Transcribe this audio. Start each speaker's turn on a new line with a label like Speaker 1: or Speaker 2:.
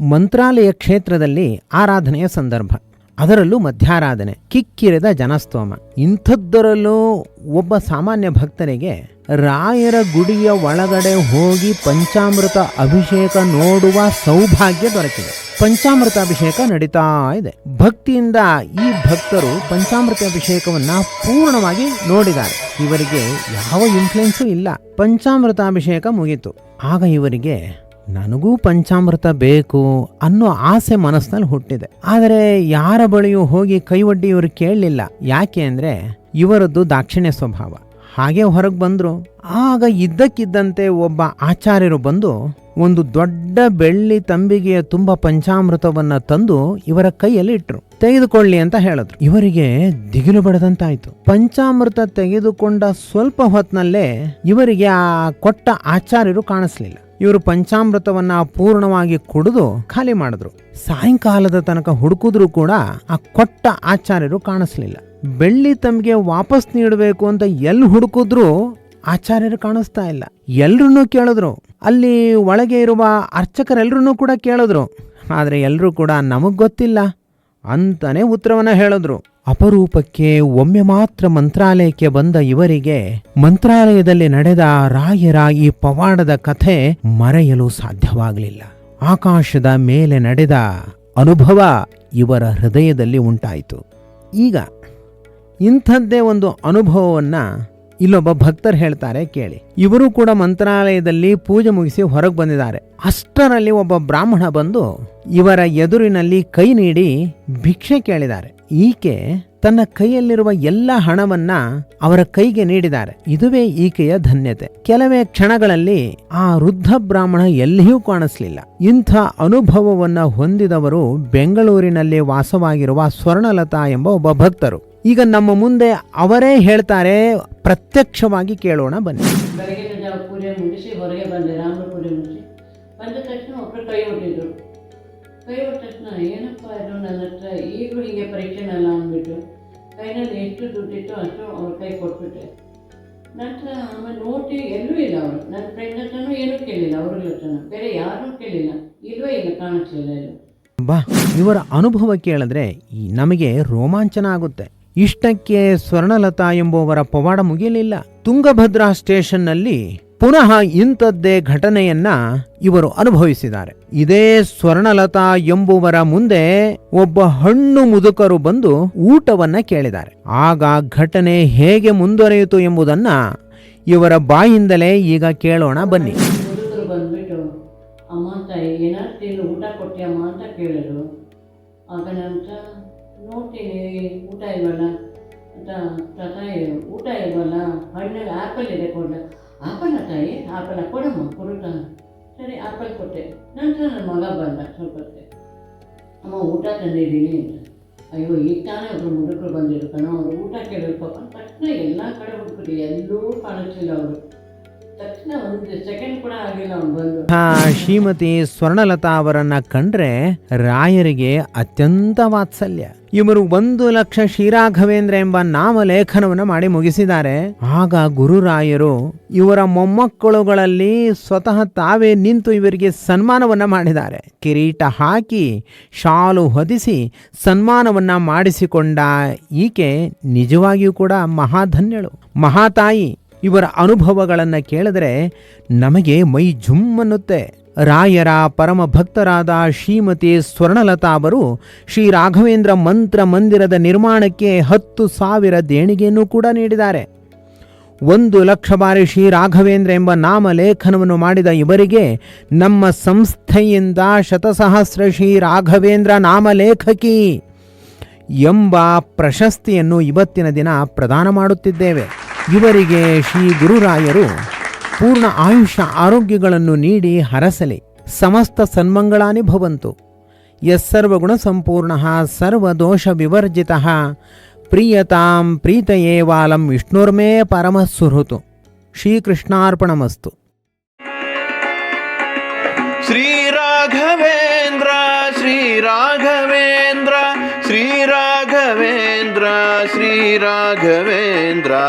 Speaker 1: ಮಂತ್ರಾಲಯ ಕ್ಷೇತ್ರದಲ್ಲಿ ಆರಾಧನೆಯ ಸಂದರ್ಭ. ಅದರಲ್ಲೂ ಮಧ್ಯಾರಾಧನೆ, ಕಿಕ್ಕಿರಿದ ಜನಸ್ತೋಮ. ಇಂಥದ್ದರಲ್ಲೂ ಒಬ್ಬ ಸಾಮಾನ್ಯ ಭಕ್ತರಿಗೆ ರಾಯರ ಗುಡಿಯ ಒಳಗಡೆ ಹೋಗಿ ಪಂಚಾಮೃತ ಅಭಿಷೇಕ ನೋಡುವ ಸೌಭಾಗ್ಯ ದೊರಕಿದೆ. ಪಂಚಾಮೃತ ಅಭಿಷೇಕ ನಡೀತಾ ಇದೆ. ಭಕ್ತಿಯಿಂದ ಈ ಭಕ್ತರು ಪಂಚಾಮೃತ ಅಭಿಷೇಕವನ್ನ ಪೂರ್ಣವಾಗಿ ನೋಡಿದ್ದಾರೆ. ಇವರಿಗೆ ಯಾವ ಇನ್ಫ್ಲುಯೆನ್ಸು ಇಲ್ಲ. ಪಂಚಾಮೃತ ಅಭಿಷೇಕ ಮುಗಿತು. ಆಗ ಇವರಿಗೆ ನನಗೂ ಪಂಚಾಮೃತ ಬೇಕು ಅನ್ನೋ ಆಸೆ ಮನಸ್ಸಿನಲ್ಲಿ ಹುಟ್ಟಿದೆ. ಆದರೆ ಯಾರ ಬಳಿಯೂ ಹೋಗಿ ಕೈ ಒಡ್ಡಿ ಇವರು ಕೇಳಲಿಲ್ಲ. ಯಾಕೆ ಅಂದರೆ ಇವರದ್ದು ದಾಕ್ಷಿಣ್ಯ ಸ್ವಭಾವ. ಹಾಗೆ ಹೊರಗೆ ಬಂದರು. ಆಗ ಇದ್ದಕ್ಕಿದ್ದಂತೆ ಒಬ್ಬ ಆಚಾರ್ಯರು ಬಂದು ಒಂದು ದೊಡ್ಡ ಬೆಳ್ಳಿ ತಂಬಿಗೆಯ ತುಂಬ ಪಂಚಾಮೃತವನ್ನು ತಂದು ಇವರ ಕೈಯಲ್ಲಿ ಇಟ್ಟರು ತೆಗೆದುಕೊಳ್ಳಿ ಅಂತ ಹೇಳಿದ್ರು. ಇವರಿಗೆ ದಿಗಿಲು ಬಡದಂತಾಯ್ತು. ಪಂಚಾಮೃತ ತೆಗೆದುಕೊಂಡ ಸ್ವಲ್ಪ ಹೊತ್ತಿನಲ್ಲೇ ಇವರಿಗೆ ಆ ಕೊಟ್ಟ ಆಚಾರ್ಯರು ಕಾಣಿಸ್ಲಿಲ್ಲ. ಇವರು ಪಂಚಾಮೃತವನ್ನ ಪೂರ್ಣವಾಗಿ ಕುಡಿದು ಖಾಲಿ ಮಾಡಿದ್ರು. ಸಾಯಂಕಾಲದ ತನಕ ಹುಡುಕಿದ್ರೂ ಕೂಡ ಆ ಕೊಟ್ಟ ಆಚಾರ್ಯರು ಕಾಣಿಸ್ಲಿಲ್ಲ. ಬೆಳ್ಳಿ ತಮಗೆ ವಾಪಸ್ ನೀಡಬೇಕು ಅಂತ ಎಲ್ಲಿ ಹುಡುಕಿದ್ರು ಆಚಾರ್ಯರು ಕಾಣಿಸ್ತಾ ಇಲ್ಲ. ಎಲ್ರೂ ಕೇಳಿದ್ರು. ಅಲ್ಲಿ ಒಳಗೆ ಇರುವ ಅರ್ಚಕರೆಲ್ಲರೂ ಕೂಡ ಕೇಳಿದ್ರು. ಆದರೆ ಎಲ್ಲರೂ ಕೂಡ ನಮಗೆ ಗೊತ್ತಿಲ್ಲ ಅಂತಾನೆ ಉತ್ತರವನ್ನ ಹೇಳಿದ್ರು. ಅಪರೂಪಕ್ಕೆ ಒಮ್ಮೆ ಮಾತ್ರ ಮಂತ್ರಾಲಯಕ್ಕೆ ಬಂದ ಇವರಿಗೆ ಮಂತ್ರಾಲಯದಲ್ಲಿ ನಡೆದ ರಾಯರ ಈ ಪವಾಡದ ಕಥೆ ಮರೆಯಲು ಸಾಧ್ಯವಾಗಲಿಲ್ಲ. ಆಕಾಶದ ಮೇಲೆ ನಡೆದ ಅನುಭವ ಇವರ ಹೃದಯದಲ್ಲಿ ಉಂಟಾಯಿತು. ಈಗ ಇಂಥದ್ದೇ ಒಂದು ಅನುಭವವನ್ನ ಇಲ್ಲೊಬ್ಬ ಭಕ್ತರು ಹೇಳ್ತಾರೆ ಕೇಳಿ. ಇವರು ಕೂಡ ಮಂತ್ರಾಲಯದಲ್ಲಿ ಪೂಜೆ ಮುಗಿಸಿ ಹೊರಗೆ ಬಂದಿದ್ದಾರೆ. ಅಷ್ಟರಲ್ಲಿ ಒಬ್ಬ ಬ್ರಾಹ್ಮಣ ಬಂದು ಇವರ ಎದುರಿನಲ್ಲಿ ಕೈ ನೀಡಿ ಭಿಕ್ಷೆ ಕೇಳಿದ್ದಾರೆ. ಈಕೆ ತನ್ನ ಕೈಯಲ್ಲಿರುವ ಎಲ್ಲ ಹಣವನ್ನ ಅವರ ಕೈಗೆ ನೀಡಿದ್ದಾರೆ. ಇದುವೇ ಈಕೆಯ ಧನ್ಯತೆ. ಕೆಲವೇ ಕ್ಷಣಗಳಲ್ಲಿ ಆ ವೃದ್ಧ ಬ್ರಾಹ್ಮಣ ಎಲ್ಲಿಯೂ ಕಾಣಿಸ್ಲಿಲ್ಲ. ಇಂಥ ಅನುಭವವನ್ನ ಹೊಂದಿದವರು ಬೆಂಗಳೂರಿನಲ್ಲಿ ವಾಸವಾಗಿರುವ ಸ್ವರ್ಣಲತಾ ಎಂಬ ಒಬ್ಬ ಭಕ್ತರು. ಈಗ ನಮ್ಮ ಮುಂದೆ ಅವರೇ ಹೇಳ್ತಾರೆ ಪ್ರತ್ಯಕ್ಷವಾಗಿ ಕೇಳೋಣ ಬನ್ನಿ.
Speaker 2: ಬೆಳಗಿನ ಜಾವ ಪೂಜೆ ಮುಗಿಸಿ ಹೊರಗೆ ಬಂದೆ ರಾಮರ ಪೂಜೆ ಮುಗಿಸಿ. ಬಂದ ತಕ್ಷಣ ಒಬ್ಬರು ಕೈ ಹೊಟ್ಟಿದ್ರು ಕೈ ಹೊಟ್ಟ ತಕ್ಷಣ ಏನಪ್ಪ ಇದು ನನ್ನ ಹತ್ರ? ಈಗಲೂ ಹೀಗೆ ಪರೀಕ್ಷೆನಲ್ಲ ಅಂದ್ಬಿಟ್ಟು ಕೈನಲ್ಲಿ ಎಷ್ಟು ದುಡ್ಡಿತ್ತು ಅಷ್ಟು ಅವ್ರ ಕೈ ಕೊಟ್ಬಿಟ್ಟೆ. ನಂತರ ಆಮೇಲೆ ನೋಟಿ ಎಲ್ಲೂ ಇಲ್ಲ ಅವರು. ನನ್ನ ಫ್ರೆಂಡ್ ಹತ್ರನೂ ಏನೂ ಕೇಳಿಲ್ಲ ಅವ್ರ ಹತ್ರನೂ. ಬೇರೆ ಯಾರೂ ಕೇಳಿಲ್ಲ. ಇಲ್ವೇ ಇಲ್ಲ ಕಾಣಿಸ್ಲಿಲ್ಲ ಇಲ್ಲ
Speaker 1: ಬಾ ಇವರ ಅನುಭವ ಕೇಳಿದ್ರೆ ಈ ನಮಗೆ ರೋಮಾಂಚನ ಆಗುತ್ತೆ. ಇಷ್ಟಕ್ಕೆ ಸ್ವರ್ಣಲತಾ ಎಂಬುವರ ಪವಾಡ ಮುಗಿಯಲಿಲ್ಲ. ತುಂಗಭದ್ರಾ ಸ್ಟೇಷನ್ನಲ್ಲಿ ಪುನಃ ಇಂಥದ್ದೇ ಘಟನೆಯನ್ನ ಇವರು ಅನುಭವಿಸಿದ್ದಾರೆ. ಇದೇ ಸ್ವರ್ಣಲತಾ ಎಂಬುವರ ಮುಂದೆ ಒಬ್ಬ ಹಣ್ಣು ಮುದುಕರು ಬಂದು ಊಟವನ್ನ ಕೇಳಿದ್ದಾರೆ. ಆಗ ಘಟನೆ ಹೇಗೆ ಮುಂದುವರಿಯಿತು ಎಂಬುದನ್ನ ಇವರ ಬಾಯಿಂದಲೇ ಈಗ ಕೇಳೋಣ ಬನ್ನಿ.
Speaker 2: ಅಮ್ಮ ತಾಯಿ, ಏನಾದ್ರು ತಿಂದು ಊಟ ಕೊಟ್ಟಿಯಮ್ಮ ಅಂತ ಕೇಳಿದ್ರು. ಆಗ ನಂತರ ನೋಡ್ತೀನಿ ಊಟ ಇಲ್ವಲ್ಲ? ತಾಯಿ ಊಟ ಇಲ್ವಲ್ಲ? ಹಣ್ಣಲ್ಲಿ ಆ್ಯಪಲ್ ಇದೆ ಕೊಡ ಆಪಲ್ ತಾಯಿ ಆಪಲ್ ಕೊಡಮ್ಮ ಕೊಡುತ್ತ ಸರಿ, ಆಪಲ್ ಕೊಟ್ಟೆ. ನಂತರ ನನ್ನ ಮಗ ಬಂದ ಸ್ವಲ್ಪ. ಅಮ್ಮ, ಊಟ ತಂದಿದ್ದೀನಿ ಅಂತ. ಅಯ್ಯೋ, ಈಗ ತಾನೇ ಅವರು ಮುದುಕರು ಬಂದಿರ್ತಾನೋ ಅವ್ರು ಊಟ ಕೇಳಿರ್ಬೇಕು ತಕ್ಷಣ ಎಲ್ಲ ಕಡೆ ಹುಡುಕ್ರಿ ಎಲ್ಲೂ ಕಾಣಿಸ್ಲಿಲ್ಲ ಅವರು.
Speaker 1: ಆ ಶ್ರೀಮತಿ ಸ್ವರ್ಣಲತಾ ಅವರನ್ನ ಕಂಡ್ರೆ ರಾಯರಿಗೆ ಅತ್ಯಂತ ವಾತ್ಸಲ್ಯ. ಇವರು ಒಂದು ಲಕ್ಷ ಶ್ರೀರಾಘವೇಂದ್ರ ಎಂಬ ನಾಮಲೇಖನವನ್ನು ಮಾಡಿ ಮುಗಿಸಿದ್ದಾರೆ. ಆಗ ಗುರುರಾಯರು ಇವರ ಮೊಮ್ಮಕ್ಕಳುಗಳಲ್ಲಿ ಸ್ವತಃ ತಾವೇ ನಿಂತು ಇವರಿಗೆ ಸನ್ಮಾನವನ್ನ ಮಾಡಿದ್ದಾರೆ. ಕಿರೀಟ ಹಾಕಿ, ಶಾಲು ಹೊದಿಸಿ ಸನ್ಮಾನವನ್ನ ಮಾಡಿಸಿಕೊಂಡ ಈಕೆ ನಿಜವಾಗಿಯೂ ಕೂಡ ಮಹಾಧನ್ಯಳು. ಮಹಾತಾಯಿ ಇವರ ಅನುಭವಗಳನ್ನು ಕೇಳಿದರೆ ನಮಗೆ ಮೈ ಜುಮ್ಮನ್ನುತ್ತೆ ರಾಯರ ಪರಮ ಭಕ್ತರಾದ ಶ್ರೀಮತಿ ಸ್ವರ್ಣಲತಾ ಅವರು ಶ್ರೀ ರಾಘವೇಂದ್ರ ಮಂತ್ರ ಮಂದಿರದ ನಿರ್ಮಾಣಕ್ಕೆ ಹತ್ತು ಸಾವಿರ ದೇಣಿಗೆಯನ್ನು ಕೂಡ ನೀಡಿದ್ದಾರೆ. ಒಂದು ಲಕ್ಷ ಬಾರಿ ಶ್ರೀ ರಾಘವೇಂದ್ರ ಎಂಬ ನಾಮಲೇಖನವನ್ನು ಮಾಡಿದ ಇವರಿಗೆ ನಮ್ಮ ಸಂಸ್ಥೆಯಿಂದ ಶತಸಹಸ್ರ ಶ್ರೀ ರಾಘವೇಂದ್ರ ನಾಮಲೇಖಕಿ ಎಂಬ ಪ್ರಶಸ್ತಿಯನ್ನು ಇವತ್ತಿನ ದಿನ ಪ್ರದಾನ ಮಾಡುತ್ತಿದ್ದೇವೆ. ಇವರಿಗೆ ಶ್ರೀ ಗುರುರಾಯರು ಪೂರ್ಣ ಆಯುಷ್ಯ ಆರೋಗ್ಯಗಳನ್ನು ನೀಡಿ ಹರಸಲಿ. ಸಮಸ್ತ ಸನ್ಮಂಗಳಾನಿ ಭವಂತು. ಯಸ್ಸರ್ವಗುಣ ಸಂಪೂರ್ಣ ಸರ್ವದೋಷ ವಿವರ್ಜಿತ. ಪ್ರಿಯತಾಂ ಪ್ರೀತಯೇ ವಾಲಂ ವಿಷ್ಣುರ್ಮೇ ಪರಮಸ್ಸುಹೃತು ಶ್ರೀಕೃಷ್ಣಾರ್ಪಣಮಸ್ತು.
Speaker 3: ಶ್ರೀರಾಘವೇ राघवेन्द्रा